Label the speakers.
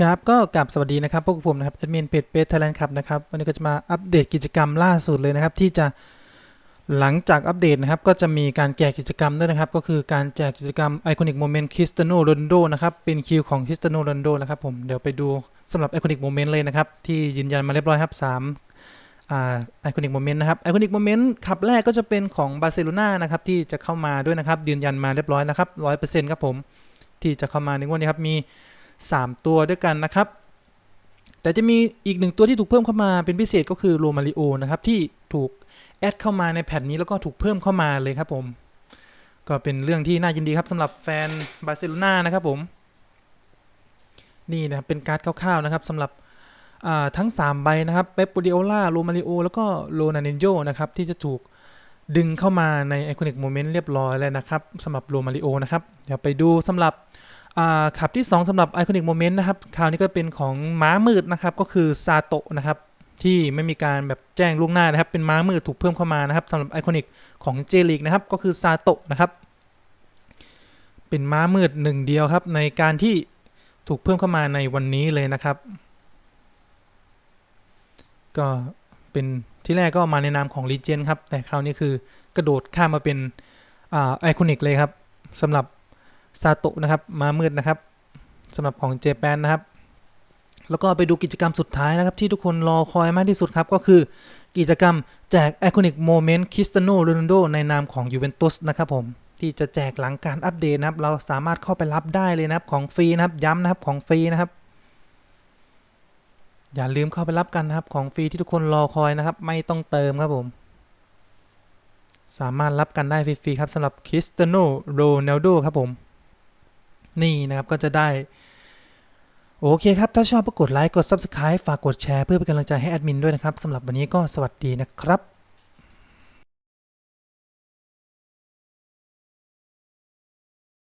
Speaker 1: ครับก็กลับสวัสดีนะครับพวกผมนะครับแอดมินเพจเปไทยแลนด์ครับนะครับวันนี้ก็จะมาอัปเดตกิจกรรมล่าสุดเลยนะครับ ที่จะหลังจากอัปเดตนะครับ ก็จะมีการแจกกิจกรรมด้วยนะครับ ก็คือการแจกกิจกรรม Iconic Moment Cristiano Ronaldo นะครับ เป็นคิวของ Cristiano Ronaldo นะครับผมเดี๋ยวไปดูสำหรับ Iconic Moment เลยนะครับ ที่ยืนยันมาเรียบร้อยครับ3อ่า Iconic Moment นะครับ Iconic Moment ขับแรกก็จะเป็นของบาร์เซโลนานะครับที่จะเข้ามาด้วยนะครับยืนยันมาเรียบร้อยนะครับ100%ครับผมที่จะเข้ามาในงวดนี้ครับมี 3 ตัวด้วยกันนะครับ แต่จะมีอีกหนึ่งตัวที่ถูกเพิ่มเข้ามาเป็นพิเศษก็คือโรมาริโอนะครับที่ถูกแอดเข้ามาในแผ่นนี้แล้วก็ถูกเพิ่มเข้ามาเลยครับผม ก็เป็นเรื่องที่น่ายินดีครับสำหรับแฟนบาร์เซโลนานะครับผม นี่นะครับเป็นการ์ดคร่าวๆนะครับสำหรับทั้ง 3 ใบนะครับเปปปูดิโอล่าโรมาริโอแล้วก็โรนันเนโยนะครับที่จะถูกดึงเข้ามาในไอคอนิกโมเมนต์เรียบร้อยแล้วนะครับสำหรับโรมาริโอนะครับ เดี๋ยวไปดูสำหรับ ขับที่ 2สำหรับ Iconic Moment นะครับ คราวนี้ก็เป็นของม้ามืดนะครับ ก็คือซาโตะนะครับ ที่ไม่มีการแบบแจ้งล่วงหน้านะครับ เป็นม้ามืดถูกเพิ่มเข้ามานะครับสำหรับ Iconic ของเจลิกนะครับ ก็คือซาโตะนะครับ เป็นม้ามืดหนึ่งเดียวครับ ในการที่ถูกเพิ่มเข้ามาในวันนี้เลยนะครับ ก็เป็นที่แรกก็มาในนามของ Legend ครับ แต่คราวนี้คือกระโดดข้ามมาเป็นไอคอนิกเลยครับสำหรับ ซาโตะนะครับมามืดนะครับสำหรับของเจแปนนะครับ แล้วก็ไปดูกิจกรรมสุดท้ายนะครับ ที่ทุกคนรอคอยมากที่สุดครับก็คือกิจกรรมแจก Iconic Moment Cristiano Ronaldo ในนามของ Juventus นะครับผมที่จะแจกหลังการอัปเดตนะครับ เราสามารถเข้าไปรับได้เลยนะครับของฟรีนะครับ ย้ำนะครับของฟรีนะครับ อย่าลืมเข้าไปรับกันนะครับของฟรีที่ทุกคนรอคอยนะครับ ไม่ต้องเติมครับผม สามารถรับกันได้ฟรีๆครับสำหรับ Cristiano Ronaldo ครับผม นี่นะครับก็จะได้ โอเคครับ ถ้าชอบก็กดไลค์ กด Subscribe ฝากกดแชร์เพื่อเป็นกำลังใจให้แอดมินด้วยนะครับสำหรับวันนี้ก็สวัสดีนะครับ